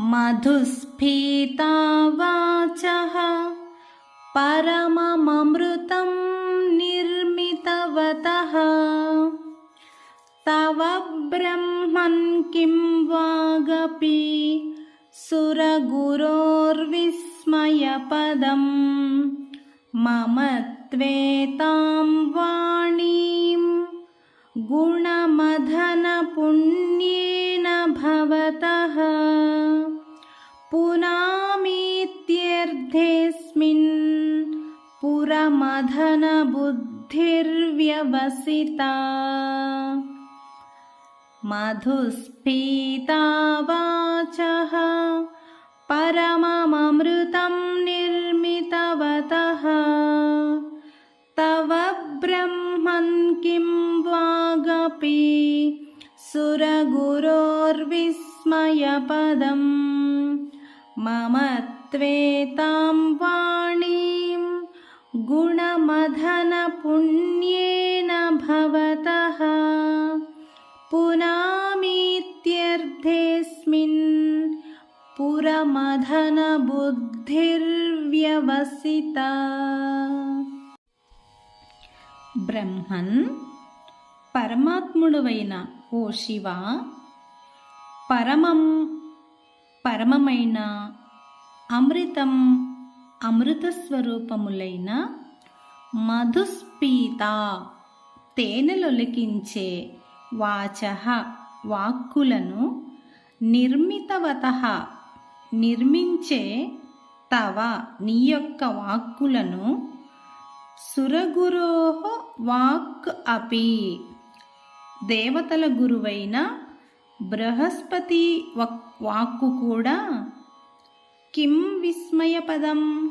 मधुस्फीता वाचः परमममृतं निर्मितवतः। तव ब्रह्मन् किं वागपि सुरगुरोर्विस्मयपदम् मम त्वेतां वाणीं गुणमधनपुण्येन भवतः पुनामीत्यर्थेऽस्मिन् पुरमधनबुद्धिर्व्यवसिता मधुस्फीता वाचः परमममृतं निर्मितवतः। तव ब्रह्मन् किं वागपि सुरगुरोर्विस्मयपदम् मम त्वेतां वाणीं गुणमधनपुण्येन भवतः पुनामीत्यर्थेऽस्मिन् పురమధనబుద్ధిర్వ్యవసిత బ్రహ్మన్ పరమాత్ముడువైన ఓ శివ పరమం పరమమైన అమృతం అమృత స్వరూపములైన మధుస్పీత తేనెలొలికించే వాచ వాక్కులను నిర్మితవత నిర్మించే తవ నీ యొక్క వాక్కులను సురగురో వాక్ అపి. దేవతల గురువైన బృహస్పతి వక్- వాక్కు కూడా కిం విస్మయపదం?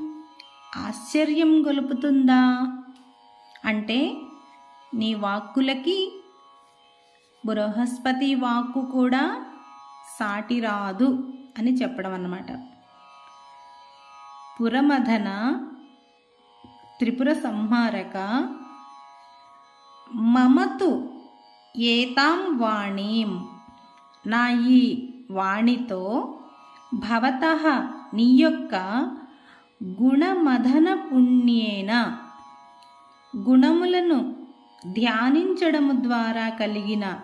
ఆశ్చర్యం గొలుపుతుందా? అంటే నీ వాక్కులకి బృహస్పతి వాక్కు కూడా సాటి రాదు అని చెప్పడం అన్నమాట పురమధన త్రిపుర సంహారక మమతు ఏతాం వాణీం. నా ఈ వాణితో భవత నీ యొక్క గుణమధన పుణ్యేన గుణములను ధ్యానించడము ద్వారా కలిగిన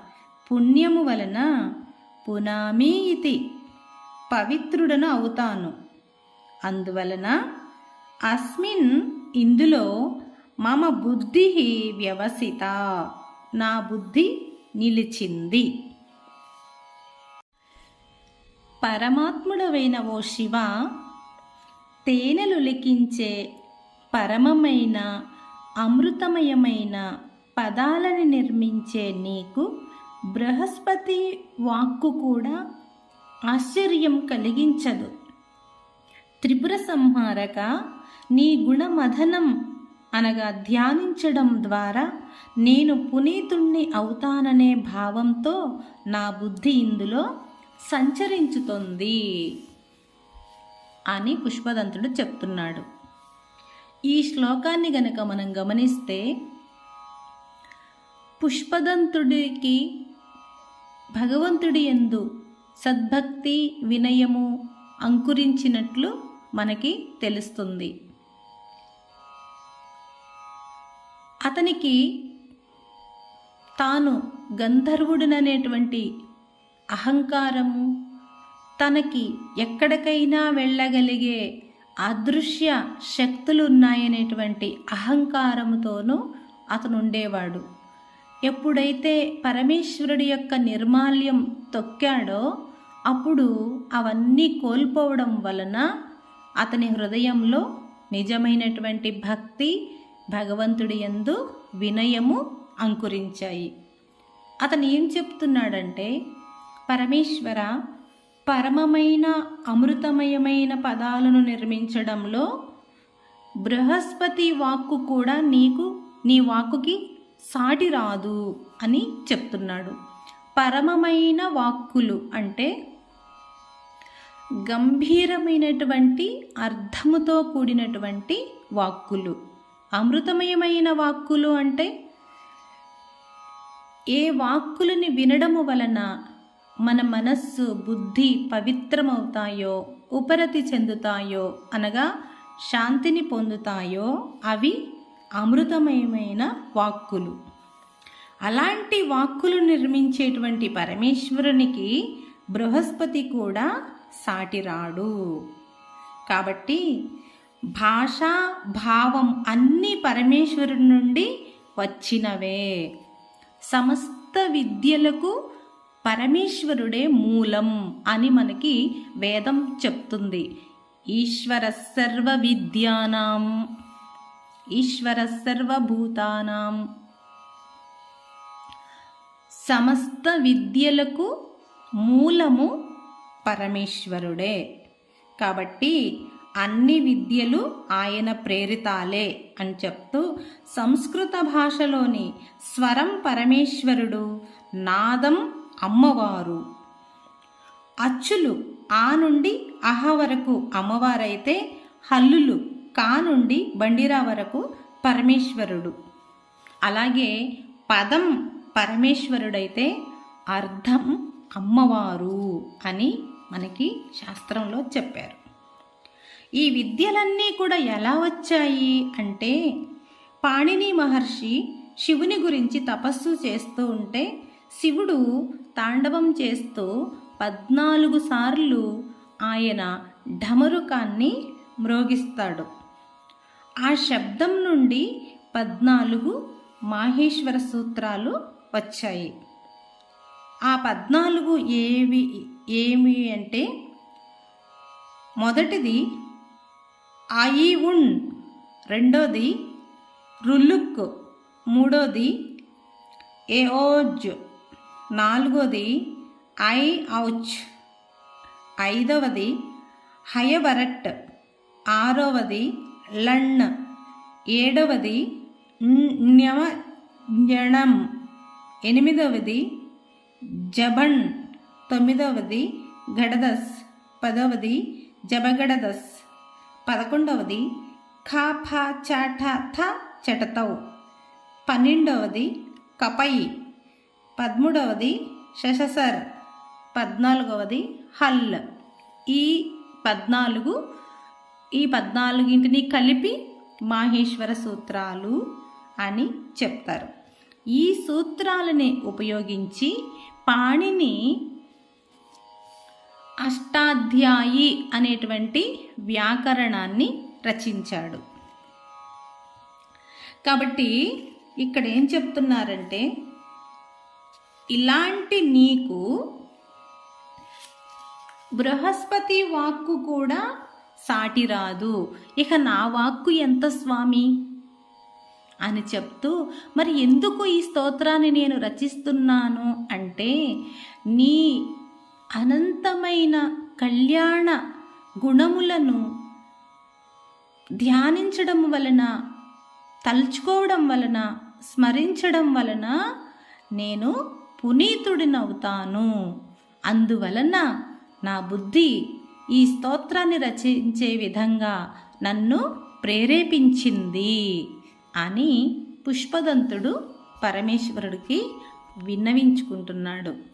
పుణ్యము వలన పునామీ ఇతి పవిత్రుడను అవుతాను. అందువలన అస్మిన్ ఇందులో మమ బుద్ధి వ్యవసిత. నా బుద్ధి నిలిచింది. పరమాత్ముడవైన ఓ శివ తేనెలు లిఖించే పరమమైన అమృతమయమైన పదాలని నిర్మించే నీకు బృహస్పతి వాక్కు కూడా ఆశ్చర్యం కలిగించదు. త్రిపుర సంహారక నీ గుణమధనం అనగా ధ్యానించడం ద్వారా నేను పునీతుణ్ణి అవుతాననే భావంతో నా బుద్ధి ఇందులో సంచరించుతోంది అని పుష్పదంతుడు చెప్తున్నాడు. ఈ శ్లోకాన్ని గనక మనం గమనిస్తే పుష్పదంతుడికి భగవంతుడి యందు సద్భక్తి వినయము అంకురించినట్లు మనకి తెలుస్తుంది. అతనికి తాను గంధర్వుడిననేటువంటి అహంకారము తనకి ఎక్కడికైనా వెళ్ళగలిగే అదృశ్య శక్తులు ఉన్నాయనేటువంటి అహంకారముతోనూ అతను ఉండేవాడు ఎప్పుడైతే పరమేశ్వరుడి యొక్క నిర్మాల్యం తొక్కాడో అప్పుడు అవన్నీ కోల్పోవడం వలన అతని హృదయంలో నిజమైనటువంటి భక్తి భగవంతుడి ఎందు వినయము అంకురించాయి. అతను ఏం చెప్తున్నాడంటే పరమేశ్వర పరమమైన అమృతమయమైన పదాలను నిర్మించడంలో బృహస్పతి వాక్కు కూడా నీకు నీ వాక్కుకి సాటి రాదు అని చెప్తున్నాడు. పరమమైన వాక్కులు అంటే గంభీరమైనటువంటి అర్థముతో కూడినటువంటి వాక్కులు. అమృతమయమైన వాక్కులు అంటే ఏ వాక్కులని వినడము వలన మన మనస్సు బుద్ధి పవిత్రమవుతాయో ఉపరతి చెందుతాయో అనగా శాంతిని పొందుతాయో అవి అమృతమయమైన వాక్కులు. అలాంటి వాక్కులు నిర్మించేటువంటి పరమేశ్వరునికి బృహస్పతి కూడా సాటిరాడు. కాబట్టి భాష భావం అన్నీ పరమేశ్వరుడి నుండి వచ్చినవే. సమస్త విద్యలకు పరమేశ్వరుడే మూలం అని మనకి వేదం చెప్తుంది. ఈశ్వర సర్వ విద్యానాం ఈశ్వర సర్వభూతానాం. సమస్త విద్యలకు మూలము పరమేశ్వరుడే. కాబట్టి అన్ని విద్యలు ఆయన ప్రేరితాలే అని చెప్తూ సంస్కృత భాషలోని స్వరం పరమేశ్వరుడు నాదం అమ్మవారు. అచ్చులు ఆ నుండి అహ వరకు అమ్మవారైతే హల్లులు కా నుండి బండిరా వరకు పరమేశ్వరుడు. అలాగే పదం పరమేశ్వరుడైతే అర్థం అమ్మవారు అని మనకి శాస్త్రంలో చెప్పారు. ఈ విద్యలన్నీ కూడా ఎలా వచ్చాయి అంటే పాణిని మహర్షి శివుని గురించి తపస్సు చేస్తూ ఉంటే శివుడు తాండవం చేస్తూ పద్నాలుగు సార్లు ఆయన ఢమరుకాన్ని మ్రోగిస్తాడు. ఆ శబ్దం నుండి పద్నాలుగు మాహేశ్వర సూత్రాలు వచ్చాయి. ఆ పద్నాలుగు ఏవి ఏమి అంటే మొదటిది ఆయి ఉన్ రెండోది రులుక్ మూడోది ఏఓజ్. నాలుగోది ఐ ఔచ్. ఐదవది హయవరట్. ఆరవది లణ్. ఏడవది జ్ఞం ఎనిమిదవది జబన్ తొమ్మిదవది గడదస్ పదవది జబగడదస్ పదకొండవది ఖా ఫా చాఠ థ చటతౌ. పన్నెండవది కపై. పదమూడవది శశసర్ పద్నాలుగవది హల్. ఈ పద్నాలుగు ఈ పద్నాలుగింటిని కలిపి మాహేశ్వర సూత్రాలు అని చెప్తారు. ఈ సూత్రాలని ఉపయోగించి పాణిని అష్టాధ్యాయి అనేటువంటి వ్యాకరణాన్ని రచించాడు. కాబట్టి ఇక్కడ ఏం చెప్తున్నారంటే ఇలాంటి నీకు బృహస్పతి వాక్కు కూడా సాటి రాదు. ఇక నా వాక్కు ఎంత స్వామి? అని చెప్తూ మరి ఎందుకు ఈ స్తోత్రాన్ని నేను రచిస్తున్నాను అంటే నీ అనంతమైన కళ్యాణ గుణములను ధ్యానించడం వలన తలుచుకోవడం వలన స్మరించడం వలన నేను పునీతుడినవుతాను. అందువలన నా బుద్ధి ఈ స్తోత్రాన్ని రచించే విధంగా నన్ను ప్రేరేపించింది అని పుష్పదంతుడు పరమేశ్వరుడికి విన్నవించుకుంటున్నాడు.